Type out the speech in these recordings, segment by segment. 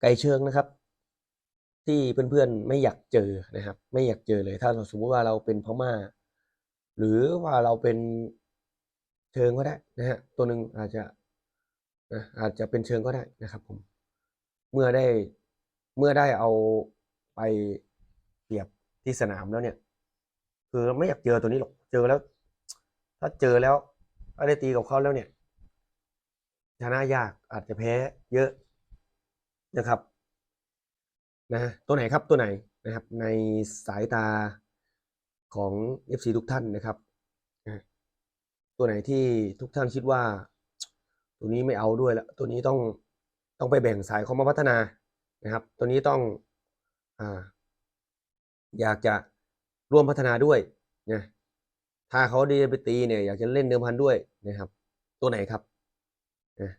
ไก่เชิงนะครับ ที่เพื่อนๆไม่อยากเจอนะครับ ไม่อยากเจอเลยถ้าเราสมมุติว่าเราเป็นพม่า หรือว่าเราเป็นเชิงก็ได้นะฮะตัวหนึ่งอาจจะนะอาจจะเป็นเชิงก็ได้นะครับผมเมื่อได้เมื่อได้เอาไปเปรียบที่สนามแล้วเนี่ย คือไม่อยากเจอตัวนี้หรอกเจอแล้ว ถ้าเจอแล้วถ้าได้ตีกับเขาแล้วเนี่ยชนะยากอาจจะแพ้เยอะ นะครับนะตัวไหนครับตัวไหนนะครับ ในสายตาของ FC ทุกท่านนะครับ ตัวไหนที่ทุกท่านคิดว่า ตัวนี้ไม่เอาด้วยแล้วตัวนี้ต้องต้องไปแบ่งสายเขามาพัฒนานะครับ ตัวนี้ต้องอ่าอยากจะร่วมพัฒนาด้วยนะถ้าเขาดีไปตีเนี่ยอยากจะเล่นเดิมพันด้วยนะครับ ตัวไหนครับนะ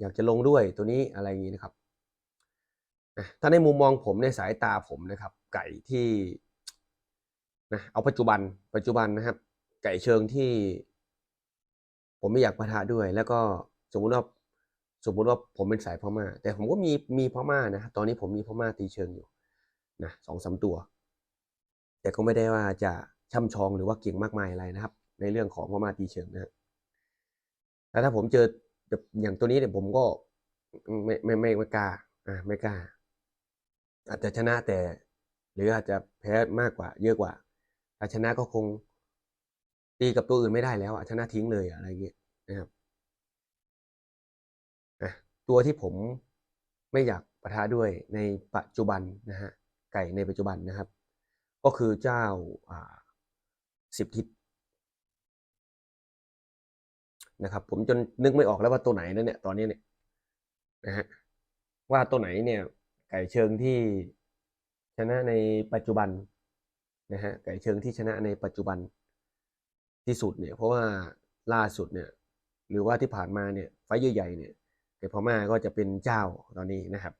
อยากจะลงด้วยตัวนี้อะไรอย่างนี้นะครับ นะถ้าในมุมมองผมในสายตาผมนะครับ ไก่ที่นะเอาปัจจุบันปัจจุบันนะครับ ไก่เชิงที่ ผมไม่อยากประทะด้วย แล้วก็สมมติว่าสมมติว่าผมเป็นสายพม่า แต่ผมก็มีมีพม่านะตอนนี้ผมมีพม่าตีเชิงอยู่นะสองสามตัว แต่ก็ไม่ได้ว่าจะช่ำชองหรือว่าเก่งมากมายอะไรนะครับ ในเรื่องของพม่าตีเชิงนะฮะแต่ถ้าผมเจอแบบอย่างตัวนี้เนี่ยผมก็ไม่ไม่ไม่ไม่กล้าอ่าไม่กล้า อาจจะชนะแต่ หรืออาจจะแพ้มากกว่า เยอะกว่าถ้าชนะก็คงตีกับตัวอื่นไม่ได้แล้วชนะทิ้งเลยอะไรเงี้ยนะครับตัวที่ผมไม่อยากประทะด้วยในปัจจุบันนะฮะไก่ในปัจจุบันนะครับ ก็คือเจ้าอ่าสิบทิศนะครับ ผมจนนึกไม่ออกแล้วว่าตัวไหนนั่นเนี่ย ตอนนี้เนี่ยนะฮะว่าตัวไหนเนี่ย ไก่เชิงที่ชนะในปัจจุบันนะฮะไก่เชิงที่ชนะในปัจจุบันที่สุดเนี่ยเพราะว่าล่าสุดเนี่ยหรือว่าที่ผ่านมาเนี่ยไฟใหญ่ๆเนี่ยไก่พม่าก็จะเป็นเจ้าตอนนี้นะครับ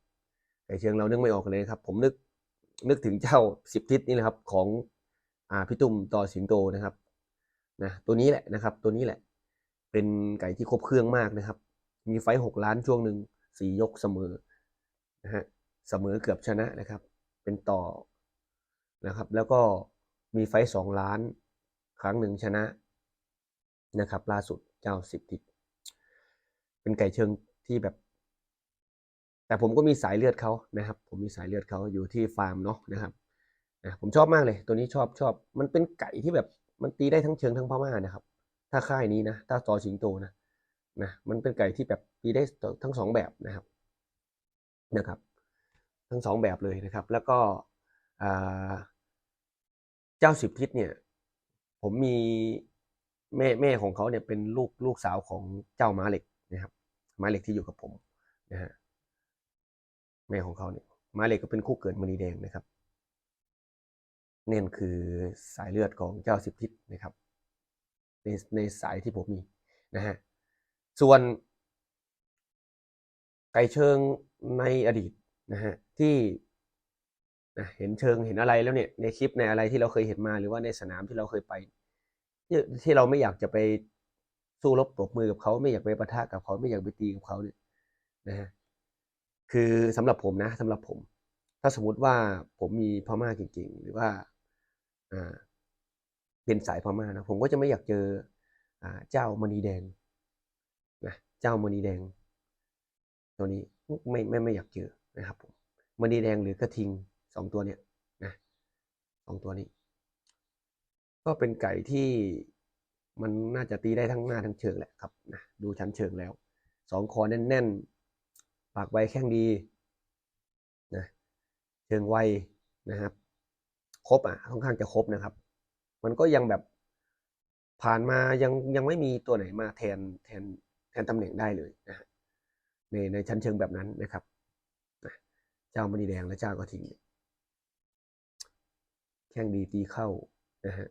ไก่เชิงเรานึกไม่ออกเลยครับ ผมนึกนึกถึงเจ้าสิบทิศนี่แหละครับของอ่าพี่ตุ้มต่อสิงโตนะครับนะตัวนี้แหละนะครับ ตัวนี้แหละ เป็นไก่ที่ครบเครื่องมากนะครับ มีไฟหกล้านช่วงหนึ่งสี่ยกเสมอนะฮะ เสมอเกือบชนะนะครับ เป็นต่อนะครับ แล้วก็มีไฟสองล้าน ครั้งหนึ่งชนะนะครับ ล่าสุดเจ้าสิบทิศเป็นไก่เชิงที่แบบ แต่ผมก็มีสายเลือดเขานะครับ ผมมีสายเลือดเขาอยู่ที่ฟาร์มเนาะนะครับนะผมชอบมากเลย ตัวนี้ชอบชอบ มันเป็นไก่ที่แบบมันตีได้ทั้งเชิงทั้งพม่านะครับ ถ้าค่ายนี้นะ ถ้าต่อสิงโตนะนะ มันเป็นไก่ที่แบบตีได้ทั้งสองแบบนะครับนะครับ ทั้งสองแบบเลยนะครับ แล้วก็เจ้าสิบทิศเนี่ยผมมีแม่แม่ของเขาเนี่ยเป็นลูกลูกสาวของเจ้าม้าเหล็กนะครับม้าเหล็กที่อยู่กับผมนะฮะแม่ของเขาเนี่ยม้าเหล็กก็เป็นคู่เกิดมณีแดงนะครับเนี่นคือสายเลือดของเจ้าสิบทิศนะครับในในสายที่ผมมีนะฮะส่วนไก่เชิงในอดีต นะฮะที่นะเห็นเชิงเห็นอะไรแล้วเนี่ยในคลิปในอะไรที่เราเคยเห็นมาหรือว่าในสนามที่เราเคยไปที่ที่เราไม่อยากจะไปสู้รบตบมือกับเขาไม่อยากไปปะทะกับเขาไม่อยากไปตีกับเขาเนี่ยนะฮะคือสำหรับผมนะสำหรับผม ถ้าสมมุติว่าผมมีพม่าจริงๆ หรือว่าอ่าเป็นสายพม่านะผมก็จะไม่อยากเจออ่าเจ้ามณีแดงนะเจ้ามณีแดง ตัวนี้ไม่ไม่ไม่อยากเจอ นะครับผมมณีแดงหรือกระทิงสองตัวเนี่ยนะสองตัวนี้ ก็เป็นไก่ที่มันน่าจะตีได้ทั้งหน้าทั้งเชิงแหละครับนะดูชั้นเชิงแล้วสองคอแน่นๆ ปากไวแข้งดีนะเชิงไวนะครับครบอะค่อนข้างจะครบนะครับ มันก็ยังแบบผ่านมายังยังไม่มีตัวไหนมาแทนแทนแทนตำแหน่งได้เลยนะในในชั้นเชิงแบบนั้นนะครับ เจ้ามณีแดงและเจ้ากระทิงแข้งดีตีเข้านะฮะ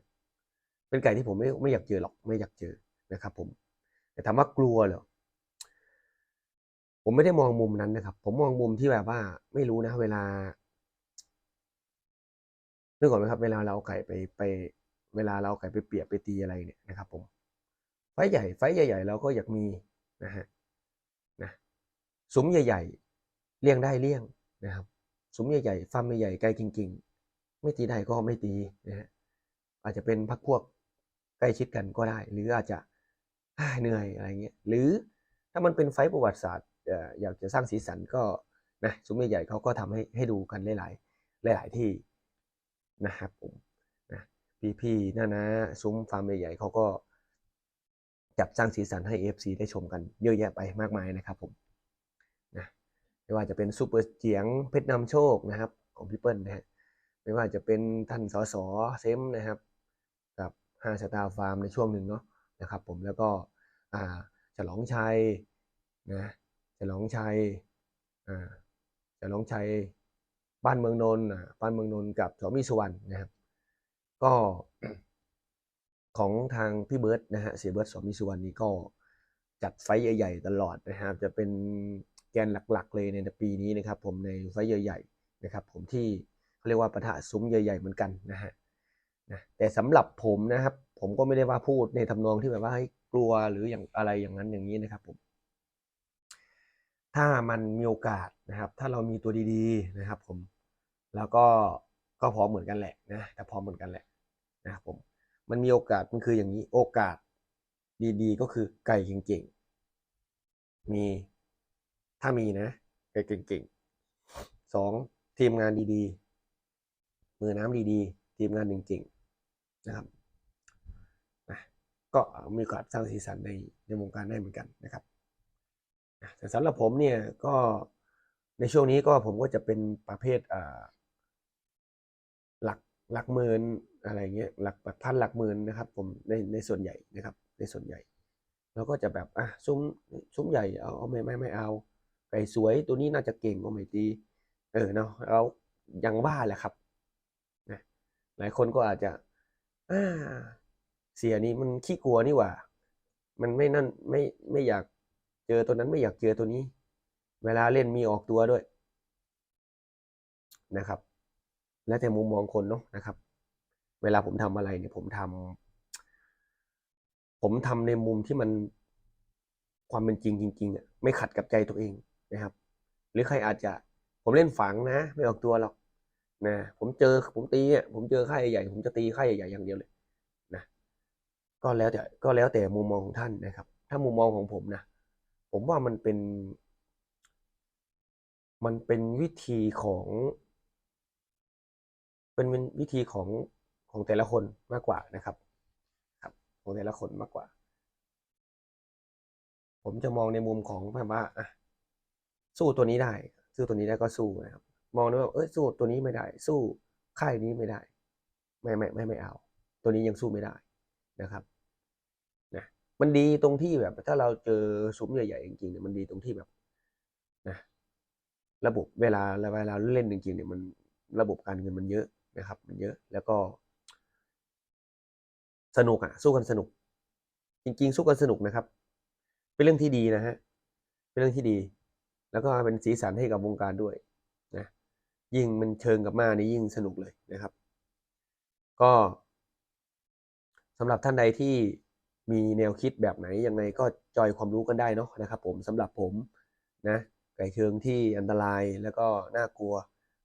เป็นไก่ที่ผมไม่ไม่อยากเจอหรอกไม่อยากเจอนะครับผม แต่ถามว่ากลัวเหรอผมไม่ได้มองมุมนั้นนะครับ ผมมองมุมที่แบบว่า ไม่รู้นะเวลานึกออกไหมครับ เวลาเราเอาไก่ไปไป เวลาเราเอาไก่ไปเปียบไปตีอะไรเนี่ยนะครับ ผม ไฟใหญ่ไฟใหญ่ๆเราก็อยากมีนะฮะนะซุ้มใหญ่เลี่ยงได้เลี่ยง นะครับซุ้มใหญ่ๆฟาร์มใหญ่ๆไกลจริงๆ ไม่ตีได้ก็ไม่ตีนะฮะอาจจะเป็นพักพวกใกล้ชิดกันก็ได้ หรืออาจจะเหนื่อยอะไรเงี้ยหรือถ้ามันเป็นไฟประวัติศาสตร์อยากจะสร้างสีสันก็นะซุ้มใหญ่ๆเขาก็ทำให้ให้ดูกันหลายๆหลาย ๆที่นะครับผมนะพี่ๆนะนะซุ้มฟาร์มใหญ่ๆเขาก็จับสร้างสีสันให้ FC ได้ชมกันเยอะแยะไปมากมายนะครับผม ไม่ว่าจะเป็นซูเปอร์เจียงเพชรนำโชคนะครับ ของพี่เปิ้ลนะฮะไม่ว่าจะเป็นท่านสสเซมนะครับ กับห้าสตาร์ฟาร์มในช่วงหนึ่งเนาะนะครับผมแล้วก็อ่าฉลองชัยนะฉลองชัยอ่าฉลองชัยบ้านเมืองนนท์อ่าบ้านเมืองนนท์กับสมีสุวรรณนะครับ ก็ของทางพี่เบิร์ดนะฮะเสียเบิร์ดสมีสุวรรณนี่ก็จัดไฟใหญ่ ๆ ตลอดนะครับ จะเป็น แกนหลักๆ เลยในปีนี้นะครับ ผมในไฟใหญ่ๆนะครับ ผมที่เขาเรียกว่าปะทะซุ้มใหญ่ ๆ เหมือนกันนะฮะนะแต่สำหรับผมนะครับ ผมก็ไม่ได้ว่าพูดในทำนองที่แบบว่าให้กลัวหรืออย่างอะไรอย่างนั้นอย่างนี้นะครับผมถ้ามันมีโอกาสนะครับ ถ้าเรามีตัวดีๆนะครับ ผมแล้วก็ก็พร้อมเหมือนกันแหละนะแต่พร้อมเหมือนกันแหละนะครับผมมันมีโอกาสมันคืออย่างนี้โอกาสดีๆ ก็คือไก่เก่งๆ มี ถ้ามีนะไก่เก่งๆสองทีมงานดีๆ มือน้ำดีๆ ทีมงานจริงๆนะครับนะก็มีโอกาสสร้างสีสันในในวงการได้เหมือนกันนะครับแต่สำหรับผมเนี่ยก็ในช่วงนี้ก็ผมก็จะเป็นประเภทอ่าหลักหลักหมื่นอะไรเงี้ยหลักหลักพันหลักหมื่นนะครับ ผมในในส่วนใหญ่นะครับ ในส่วนใหญ่ แล้วก็จะแบบอะซุ้มซุ้มใหญ่เอาเอาไม่ไม่ไม่เอา ไก่สวยตัวนี้น่าจะเก่งก็ไม่ตีเออเนาะแล้วย่างว่าแหละครับนะหลายคนก็อาจจะอ่าเสียนี้มันขี้กลัวนี่หว่า มันไม่นั่นไม่ไม่อยากเจอตัวนั้นไม่อยากเจอตัวนี้ เวลาเล่นมีออกตัวด้วยนะครับ แล้วแต่มุมมองคนเนาะนะครับ เวลาผมทำอะไรเนี่ยผมทำผมทำในมุมที่มันความเป็นจริงจริงๆอะไม่ขัดกับใจตัวเอง นะครับ หรือใครอาจจะผมเล่นฝังนะ ไม่ออกตัวหรอกนะผมเจอผมตีเนี่ยผมเจอค่ายใหญ่ ผมจะตีค่ายใหญ่อย่างเดียวเลยนะก็แล้วแต่ก็แล้วแต่มุมมองของท่านนะครับ ถ้ามุมมองของผมนะ ผมว่ามันเป็น มันเป็นวิธีของเป็นวิธีของของแต่ละคนมากกว่านะครับ ครับของแต่ละคนมากกว่า ผมจะมองในมุมของแบบว่าอะ สู้ตัวนี้ได้ สู้ตัวนี้ได้ก็สู้นะครับมองด้วยว่าเอ้ยสู้ตัวนี้ไม่ได้ สู้ค่ายนี้ไม่ได้ ไม่ไม่ไม่ไม่เอา ตัวนี้ยังสู้ไม่ได้นะครับนะมันดีตรงที่แบบ ถ้าเราเจอซุ้มใหญ่ๆจริงๆเนี่ยมันดีตรงที่แบบนะระบบเวลาเวลาเล่นจริงๆเนี่ยมันระบบการเงินมันเยอะนะครับ มันเยอะแล้วก็ สนุกอะสู้กันสนุก จริง ๆ สู้กันสนุกนะครับ เป็นเรื่องที่ดีนะฮะเป็นเรื่องที่ดี แล้วก็เป็นสีสันให้กับวงการด้วยนะยิ่งมันเชิงกับมานี่ยิ่งสนุกเลยนะครับ ก็สำหรับท่านใดที่มีแนวคิดแบบไหนยังไงก็จอยความรู้กันได้เนาะนะครับ ผมสำหรับผมนะไก่เชิงที่อันตรายแล้วก็น่ากลัว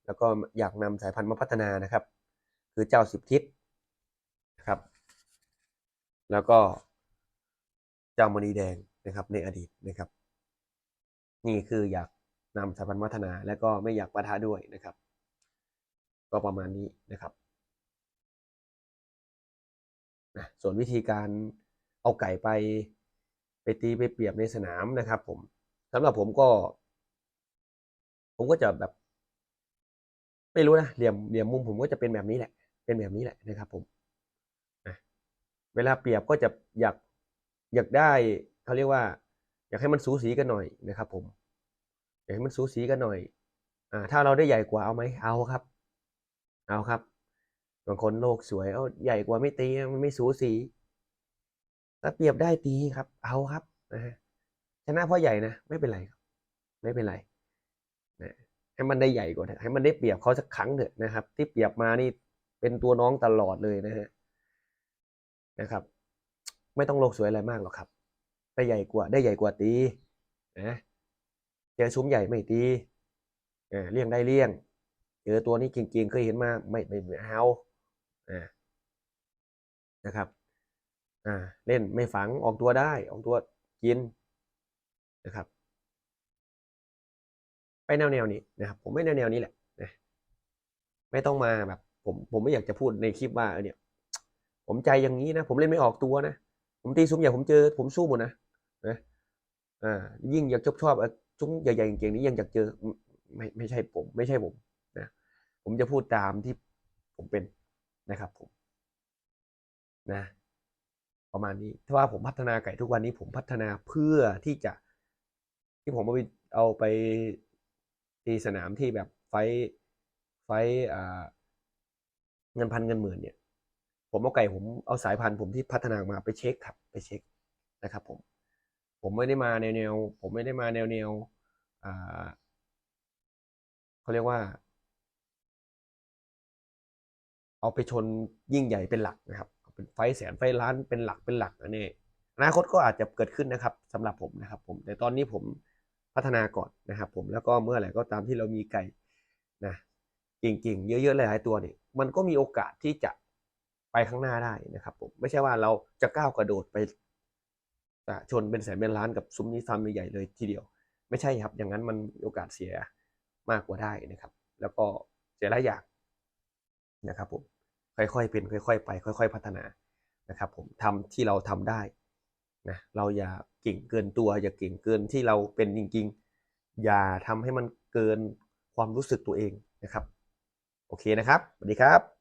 แล้วก็อยากนำสายพันธุ์มาพัฒนานะครับ คือเจ้าสิบทิศนะครับ แล้วก็เจ้ามณีแดงนะครับในอดีตนะครับ นี่คืออยากนำสายพันธุ์พัฒนา และก็ไม่อยากปะทะด้วยนะครับ ก็ประมาณนี้นะครับนะส่วนวิธีการเอาไก่ไปไปตีไปเปรียบในสนามนะครับ ผมสำหรับผมก็ ผมก็จะแบบ ไม่รู้นะเหลี่ยมเหลี่ยมมุมผมก็จะเป็นแบบนี้แหละ เป็นแบบนี้แหละนะครับ ผมนะเวลาเปรียบก็จะอยากอยากได้เขาเรียกว่า อยากให้มันสูสีกันหน่อยนะครับผม อยากให้มันสูสีกันหน่อย อ่า ถ้าเราได้ใหญ่กว่าเอาไหมเอาครับ เอาครับ บางคนโลกสวยเอาใหญ่กว่าไม่ตีมันไม่สูสีถ้าเปรียบได้ตีครับ เอาครับนะฮะชนะเพราะใหญ่นะไม่เป็นไรครับ ไม่เป็นไรนะให้มันได้ใหญ่กว่าให้มันได้เปรียบเขาสักครั้งเถอะนะครับ ที่เปรียบมานี่เป็นตัวน้องตลอดเลยนะฮะนะครับ ไม่ต้องโลกสวยอะไรมากหรอกครับ ได้ใหญ่กว่าได้ใหญ่กว่าตีนะเจอซุ้มใหญ่ไม่ตีเออเลี่ยงได้เลี่ยงเจอตัวนี้เก่งๆเคยเห็นมาไม่ไม่เอาอ่านะครับอ่าเล่นไม่ฝังออกตัวได้ออกตัวกินนะครับ ไปแนวแนวนี้นะครับผมไม่แนวแนวนี้แหละนะไม่ต้องมาแบบผมผมไม่อยากจะพูดในคลิปว่าเนี่ย ผมใจอย่างนี้นะ ผมเล่นไม่ออกตัวนะ ผมตีซุ้มใหญ่ผมเจอผมสู้หมดนะ นะอ่ายิ่งอยากชอบชอบอะซุ้มใหญ่ๆเก่งๆนี้ยังอยากเจอไม่ไม่ใช่ผม ไม่ใช่ผมนะผมจะพูดตามที่ผมเป็นนะครับผมนะประมาณนี้ถ้าว่าผมพัฒนาไก่ทุกวันนี้ผมพัฒนาเพื่อที่จะ ที่ผมเอาไปเอาไปตีสนามที่แบบไฟไฟอ่าเงินพันเงินหมื่นเนี่ย ผมเอาไก่ผมเอาสายพันธุ์ผมที่พัฒนามาไปเช็คครับ ไปเช็คนะครับผม ผมไม่ได้มาแนวแนวผมไม่ได้มาแนวแนวเขาเรียกว่า เอาไปชนยิ่งใหญ่เป็นหลักนะครับเป็นไฟแสนไฟล้านเป็นหลักเป็นหลักอันนี้อนาคตก็อาจจะเกิดขึ้นนะครับสำหรับผมนะครับ ผมแต่ตอนนี้ผมพัฒนาก่อนนะครับ ผมแล้วก็เมื่อไหร่ก็ตามที่เรามีไก่นะเก่งๆเยอะๆหลายๆตัวเนี่ยมันก็มีโอกาสที่จะไปข้างหน้าได้นะครับ ผมไม่ใช่ว่าเราจะก้าวกระโดดไป ชนเป็นแสนเป็นล้านกับซุ้มนี้ฟาร์มใหญ่ๆเลยทีเดียว ไม่ใช่ครับ อย่างนั้นมันโอกาสเสียมากกว่าได้นะครับ แล้วก็เสียหลายอย่างนะครับผมค่อยๆเป็นค่อยๆไป ค่อย ๆ พัฒนานะครับ ผมทำที่เราทำได้นะเราอย่าเก่งเกินตัว อย่าเก่งเกินที่เราเป็นจริง ๆ อย่าทำให้มันเกินความรู้สึกตัวเองนะครับ โอเคนะครับสวัสดีครับ